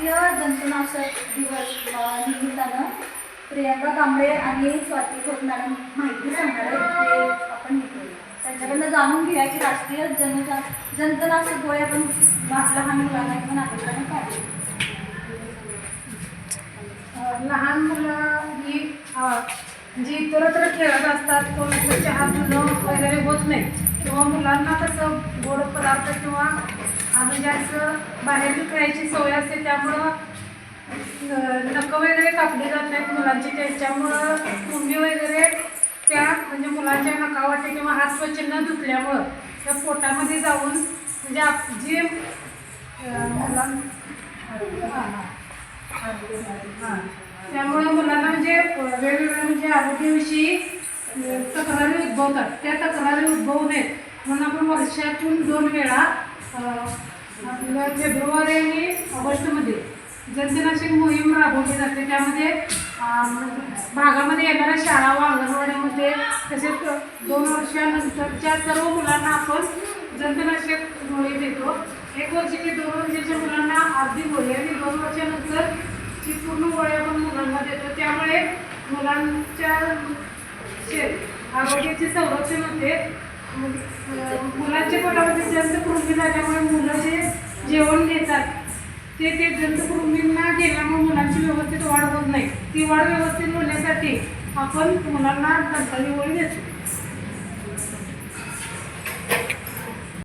पोषक दिवस निमित्तानं प्रियंका कांबळे आणि स्वाती खोत मॅडम माहिती सांगणार आहेत ते आपण त्यांच्याकडनं जाणून घेऊया की राष्ट्रीय जनता जंतनाशक गोळ्या पण लहान मुलांना किंवा नागरिकांना काय लहान मुलं ही जी इतरत्र खेळत असतात कोणाचं हात मुलं वगैरे होत नाही किंवा मुलांना कसं गोड पदार्थ किंवा आम्ही जास्त बाहेर खेळायची सवय असते त्यामुळं अ, वगैरे कापली जात नाहीत मुलांची. त्याच्यामुळं कुंभी वगैरे त्या म्हणजे मुलांच्या नकावाटे किंवा हात स्वच्छ न धुतल्यामुळं त्या पोटामध्ये जाऊन म्हणजे आप जे मुलां हां हां. मुलांना म्हणजे वेगवेगळ्या म्हणजे आरोग्याविषयी तक्रारी उद्भवतात. त्या तक्रारी उद्भवू नयेत. म्हणून आपण वर्षातून दोन वेळा फेब्रुवारी आणि ऑगस्टमध्ये जंतनाशक मोहीम राबवली जाते. त्यामध्ये भागामध्ये येणाऱ्या शाळा व अंगणवाडीमध्ये तसेच दोन वर्षानंतरच्या सर्व मुलांना आपण जंतनाशक गोळी देतो. एक वर्ष ते दोन वर्षाच्या मुलांना अर्धी गोळी आणि दोन वर्षानंतर जी पूर्ण गोळी आपण मुलांना देतो. त्यामुळे मुलांच्या शे- आरोग्याचे संरक्षण होते. मुलांचे मुलांच्या पोटामध्ये जास्त कृती झाल्यामुळे मुलं जे जेवण घेतात ते ते जंतुकृमींना गेल्यामुळे मुलांची व्यवस्थित वाढ होत नाही. ती वाढ व्यवस्थित होण्यासाठी आपण मुलांना दंताची गोळी देतो.